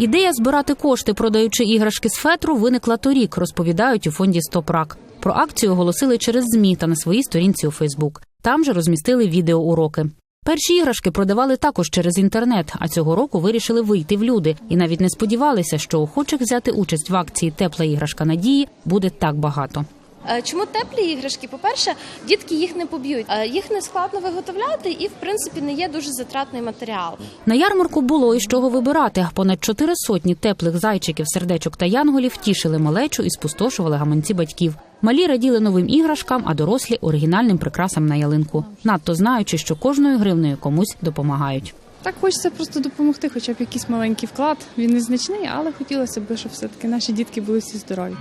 Ідея збирати кошти, продаючи іграшки з фетру, виникла торік, розповідають у фонді Стопрак. Про акцію оголосили через ЗМІ та на своїй сторінці у Фейсбук. Там же розмістили відеоуроки. Перші іграшки продавали також через інтернет, а цього року вирішили вийти в люди і навіть не сподівалися, що охочих взяти участь в акції Тепла іграшка надії буде так багато. Е, Чому теплі іграшки? По-перше, дітки їх не поб'ють. Е, Їх не складно виготовляти і, в принципі, не є дуже затратний матеріал. На ярмарку було із чого вибирати. Понад чотири сотні теплих зайчиків, сердечок та янголів тішили малечу і спустошували гаманці батьків. Малі раділи новим іграшкам, а дорослі оригінальним прикрасам на ялинку, надто знаючи, що кожною гривнею комусь допомагають. Так хочеться просто допомогти, хоча б якийсь маленький вклад. Він незначний, але хотілося б, щоб все-таки наші дітки були всі здорові.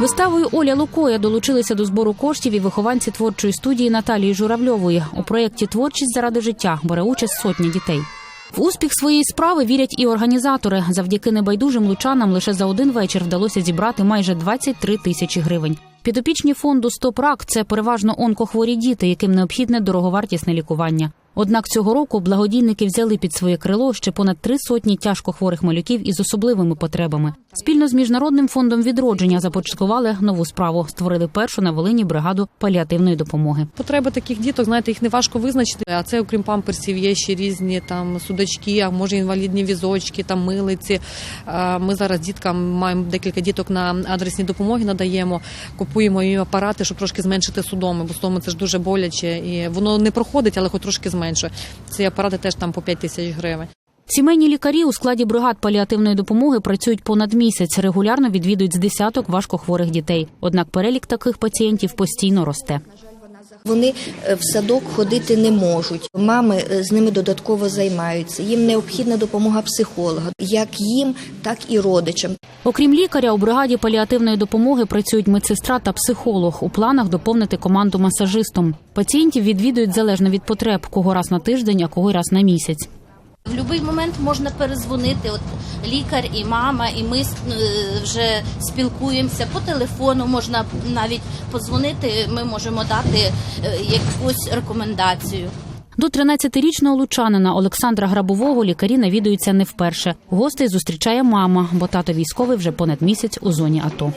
Виставою Оля Лукоя долучилися до збору коштів і вихованці творчої студії Наталії Журавльової. У проєкті Творчість заради життя бере участь сотня дітей. В успіх своєї справи вірять і організатори. Завдяки небайдужим лучанам лише за один вечір вдалося зібрати майже 23 тисячі гривень. Підопічні фонду «Стоп-рак» – це переважно онкохворі діти, яким необхідне дороговартісне лікування. Однак цього року благодійники взяли під своє крило ще понад три сотні тяжко хворих малюків із особливими потребами. Спільно з міжнародним фондом відродження започаткували нову справу. Створили першу на Волині бригаду паліативної допомоги. Потреби таких діток, знаєте, їх не важко визначити. А це, окрім памперсів, є ще різні там судочки, а може інвалідні візочки, там милиці. Ми зараз діткам маємо декілька діток на адресні допомоги, надаємо, купуємо їм апарати, щоб трошки зменшити судоми, бо судоми це ж дуже боляче, і воно не проходить, але хоч трошки зменшує. Ці апарати теж там по 5 тисяч гривень. Сімейні лікарі у складі бригад паліативної допомоги працюють понад місяць. Регулярно відвідують з десяток важкохворих дітей. Однак перелік таких пацієнтів постійно росте. Вони е, в садок ходити не можуть. Мами е, з ними додатково займаються. Їм необхідна допомога психолога, як їм, так і родичам. Окрім лікаря, у бригаді паліативної допомоги працюють медсестра та психолог. У планах доповнити команду масажистом. Пацієнтів відвідують залежно від потреб, кого раз на тиждень, а кого раз на місяць. В будь-який момент можна перезвонити. От лікар і мама, і ми е, вже спілкуємося по телефону. Можна навіть подзвонити. Ми можемо дати е, якусь рекомендацію. До 13-річного лучанина Олександра Грабового лікарі навідуються не вперше. Гостей зустрічає мама, бо тато військовий вже понад місяць у зоні АТО.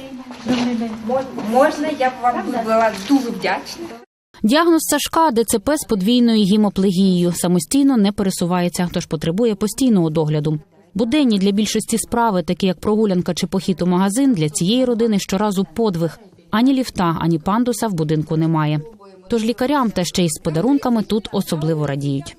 Можна, я б вам була дуже вдячна. Діагноз Сашка ДЦП з подвійною гімоплегією самостійно не пересувається, тож потребує постійного догляду. Буденні для більшості справи, такі як прогулянка чи похід у магазин, для цієї родини щоразу подвиг. Ані ліфта, ані пандуса в будинку немає. Тож лікарям та ще й з подарунками тут особливо радіють.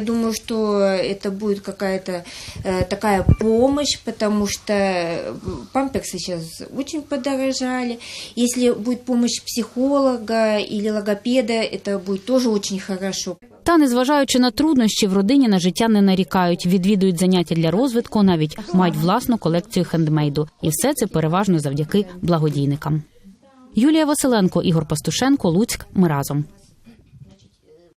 Я думаю, что это будет какая-то э, такая помощь, потому что памперсы сейчас очень подорожали. Если будет помощь психолога или логопеда, это будет тоже очень хорошо. Та, незважаючи на труднощі, в родині на життя не нарікають, відвідують заняття для розвитку, навіть мають власну колекцію хендмейду. І все це переважно завдяки благодійникам. Юлія Василенко, Ігор Пастушенко, Луцьк. Ми разом.